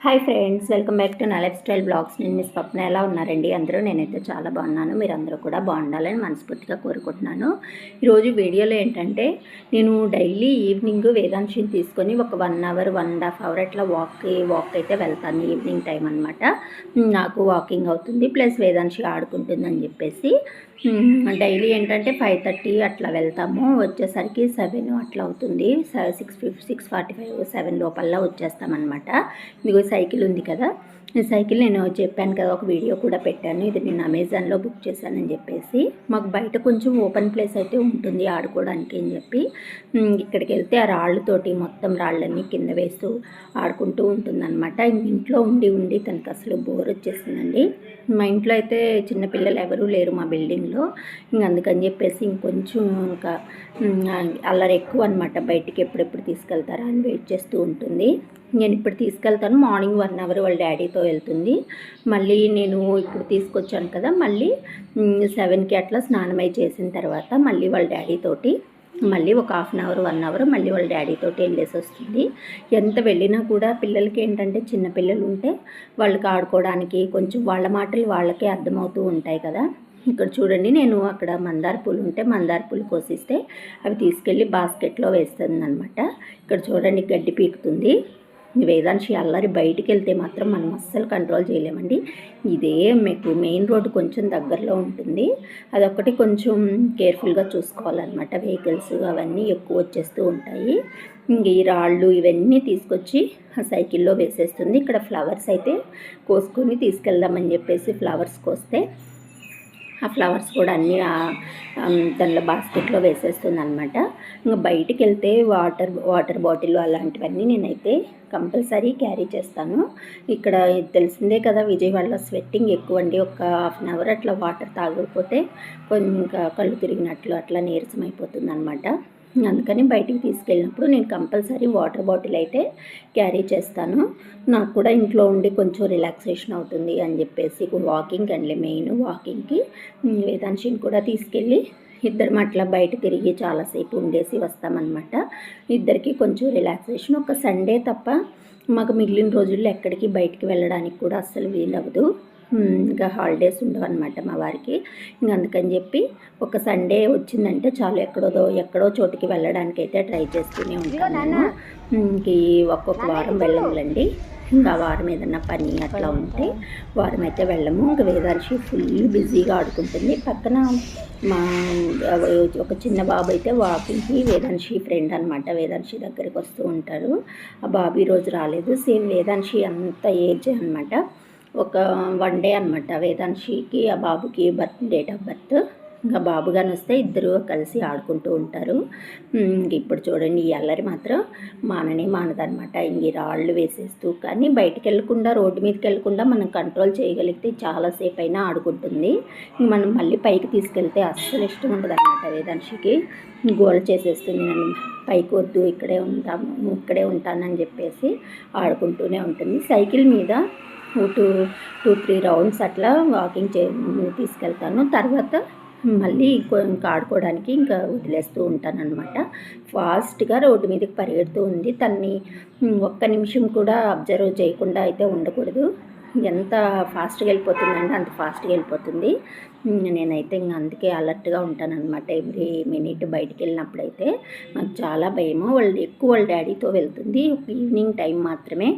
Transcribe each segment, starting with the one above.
Hi friends welcome back to నా lifestyle blogs నేను మీ స్వప్న ఎలా ఉన్నారండి? అందరూ? నేనైతే చాలా బాగున్నాను. మీరు అందరూ కూడా బాగుండాలని మనస్ఫూర్తిగా కోరుకుంటున్నాను. ఈరోజు వీడియోలో ఏంటంటే నేను డైలీ ఈవినింగ్ వేదాంశిని తీసుకొని ఒక one hour one and half hour అట్లా వాక్ వాక్ అయితే వెళ్తాను ఈవినింగ్ టైం అనమాట నాకు వాకింగ్ అవుతుంది ప్లస్ వేదాంశి ఆడుకుంటుందని చెప్పేసి డైలీ ఏంటంటే ఫైవ్ థర్టీ అట్లా వెళ్తాము. వచ్చేసరికి సెవెన్ అట్లా అవుతుంది. సిక్స్ ఫిఫ్ సిక్స్ ఫార్టీ ఫైవ్ సెవెన్ లోపల వచ్చేస్తామన్నమాట. ఇదిగో సైకిల్ ఉంది కదా. ఈ సైకిల్ నేను చెప్పాను కదా ఒక వీడియో కూడా పెట్టాను. ఇది నేను అమెజాన్లో బుక్ చేశానని చెప్పేసి. మాకు బయట కొంచెం ఓపెన్ ప్లేస్ అయితే ఉంటుంది ఆడుకోవడానికి అని చెప్పి. ఇక్కడికి వెళ్తే ఆ రాళ్ళతోటి మొత్తం రాళ్ళన్నీ కింద వేస్తూ ఆడుకుంటూ ఉంటుందన్నమాట. ఇంట్లో ఉండి ఉండి తనకు అసలు బోర్ వచ్చేసిందండి. మా ఇంట్లో అయితే చిన్నపిల్లలు ఎవరూ లేరు మా బిల్డింగ్లో. ఇంక అందుకని చెప్పేసి ఇంకొంచెం ఇంకా అల్లరి ఎక్కువ అనమాట బయటికి ఎప్పుడెప్పుడు తీసుకెళ్తారా అని వెయిట్ చేస్తూ ఉంటుంది. నేను ఇప్పుడు తీసుకెళ్తాను. మార్నింగ్ వన్ అవర్ వాళ్ళ డాడీతో వెళ్తుంది. మళ్ళీ నేను ఇప్పుడు తీసుకొచ్చాను కదా మళ్ళీ సెవెన్కి అట్లా స్నానం అయి చేసిన తర్వాత మళ్ళీ వాళ్ళ డాడీతోటి మళ్ళీ ఒక half an hour one hour మళ్ళీ వాళ్ళ డాడీతోటి వెళ్ళేసి వస్తుంది. ఎంత వెళ్ళినా కూడా పిల్లలకి ఏంటంటే చిన్న పిల్లలు ఉంటే వాళ్ళకి ఆడుకోవడానికి కొంచెం వాళ్ళ మాటలు వాళ్ళకే అర్థమవుతూ ఉంటాయి కదా. ఇక్కడ చూడండి నేను అక్కడ మందార పూలు ఉంటే మందార పూలు కోసిస్తే అవి తీసుకెళ్ళి బాస్కెట్లో వేస్తుంది అనమాట ఇక్కడ చూడండి గడ్డి పీకుతుంది. వేదాంశి అల్లరి బయటికి వెళ్తే మాత్రం మనం అస్సలు కంట్రోల్ చేయలేమండి. ఇదే మీకు మెయిన్ రోడ్డు కొంచెం దగ్గరలో ఉంటుంది. అదొకటి కొంచెం కేర్ఫుల్గా చూసుకోవాలన్నమాట. వెహికల్స్ అవన్నీ ఎక్కువ వచ్చేస్తూ ఉంటాయి. ఈ రాళ్ళు ఇవన్నీ తీసుకొచ్చి ఆ సైకిల్లో వేసేస్తుంది. ఇక్కడ ఫ్లవర్స్ అయితే కోసుకొని తీసుకెళ్దామని చెప్పేసి ఫ్లవర్స్ కోస్తే ఆ ఫ్లవర్స్ కూడా అన్నీ దానిలో బాస్కెట్లో వేసేస్తుంది అనమాట ఇంకా బయటికి వెళ్తే వాటర్ వాటర్ బాటిల్ అలాంటివన్నీ నేనైతే కంపల్సరీ క్యారీ చేస్తాను. ఇక్కడ తెలిసిందే కదా విజయవాడలో స్వెట్టింగ్ ఎక్కువ అండి ఒక హాఫ్ అన్ అవర్ అట్లా వాటర్ తాగకపోతే కొంచెం కళ్ళు తిరిగినట్లు అట్లా నీరసం అయిపోతుంది అనమాట అందుకని బయటికి తీసుకెళ్ళినప్పుడు నేను కంపల్సరీ వాటర్ బాటిల్ అయితే క్యారీ చేస్తాను. నాకు కూడా ఇంట్లో ఉండి కొంచెం రిలాక్సేషన్ అవుతుంది అని చెప్పేసి వాకింగ్ అండి మెయిన్ వాకింగ్కి. వేదాంశిని కూడా తీసుకెళ్ళి ఇద్దరు అట్లా బయట తిరిగి చాలాసేపు ఉండేసి వస్తామన్నమాట. ఇద్దరికి కొంచెం రిలాక్సేషన్. ఒక సండే తప్ప మాకు మిగిలిన రోజుల్లో ఎక్కడికి బయటికి వెళ్ళడానికి కూడా అస్సలు వీలవ్వదు. ఇంకా హాలిడేస్ ఉండవు అనమాట మా వారికి. ఇంక అందుకని చెప్పి ఒక సండే వచ్చిందంటే చాలు ఎక్కడో ఎక్కడో చోటుకి వెళ్ళడానికి అయితే ట్రై చేస్తూనే ఉంటాను ఇంక ఒక్కొక్క వారం వెళ్ళములండి ఇంకా వారం ఏదన్నా పని అట్లా ఉంటే వారం అయితే వెళ్ళము. ఇంకా వేదాంశి ఫుల్ బిజీగా ఆడుకుంటుంది. పక్కన మా ఒక చిన్న బాబు అయితే వాకింగ్కి వేదాంశి ఫ్రెండ్ అనమాట వేదాంశి దగ్గరికి వస్తూ ఉంటారు. ఆ బాబు ఈరోజు రాలేదు. సేమ్ వేదాంశి అంత ఏజ్ అనమాట ఒక వన్ డే అనమాట వేదాంశికి ఆ బాబుకి బర్త్ డేట్ ఆఫ్ బర్త్ ఇంకా బాబు వస్తే ఇద్దరు కలిసి ఆడుకుంటూ ఉంటారు. ఇప్పుడు చూడండి ఈ అల్లరి మాత్రం మాననే మానదనమాట ఇంక రాళ్ళు వేసేస్తూ కానీ బయటకు వెళ్ళకుండా రోడ్డు మీదకి వెళ్ళకుండా మనం కంట్రోల్ చేయగలిగితే చాలాసేపు అయినా ఆడుకుంటుంది. మనం మళ్ళీ పైకి తీసుకెళ్తే అస్సలు ఇష్టం ఉండదు అనమాట వేదాంశికి గోల చేసేస్తుంది నన్ను పైకి వద్దు ఇక్కడే ఉంటాము ఇక్కడే ఉంటానని చెప్పేసి ఆడుకుంటూనే ఉంటుంది. సైకిల్ మీద టూ టూ త్రీ రౌండ్స్ అట్లా వాకింగ్ చే తీసుకెళ్తాను. తర్వాత మళ్ళీ ఇంకా ఆడుకోవడానికి ఇంకా వదిలేస్తూ ఉంటానన్నమాట. ఫాస్ట్గా రోడ్డు మీదకి పరిగెడుతూ ఉంది. తన్ని ఒక్క నిమిషం కూడా అబ్జర్వ్ చేయకుండా అయితే ఉండకూడదు. ఎంత ఫాస్ట్గా వెళ్ళిపోతుందంటే అంత ఫాస్ట్గా వెళ్ళిపోతుంది. నేనైతే ఇంక అందుకే అలర్ట్గా ఉంటానన్నమాట ఎవ్రీ మినిట్ బయటికి వెళ్ళినప్పుడైతే. నాకు చాలా భయము. వాళ్ళు ఎక్కువ వాళ్ళ డాడీతో వెళ్తుంది. ఈవినింగ్ టైం మాత్రమే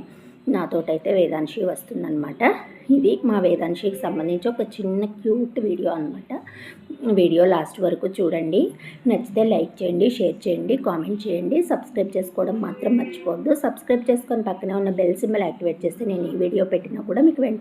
నాతోటైతే వేదాంశి వస్తుందన్నమాట. ఇది మా వేదాంశికి సంబంధించి ఒక చిన్న క్యూట్ వీడియో అనమాట వీడియో లాస్ట్ వరకు చూడండి. నచ్చితే లైక్ చేయండి షేర్ చేయండి కామెంట్ చేయండి. సబ్స్క్రైబ్ చేసుకోవడం మాత్రం మర్చిపోవద్దు. సబ్స్క్రైబ్ చేసుకొని పక్కనే ఉన్న బెల్ సింబల్ యాక్టివేట్ చేస్తే నేను ఈ వీడియో పెట్టినా కూడా మీకు వెంటనే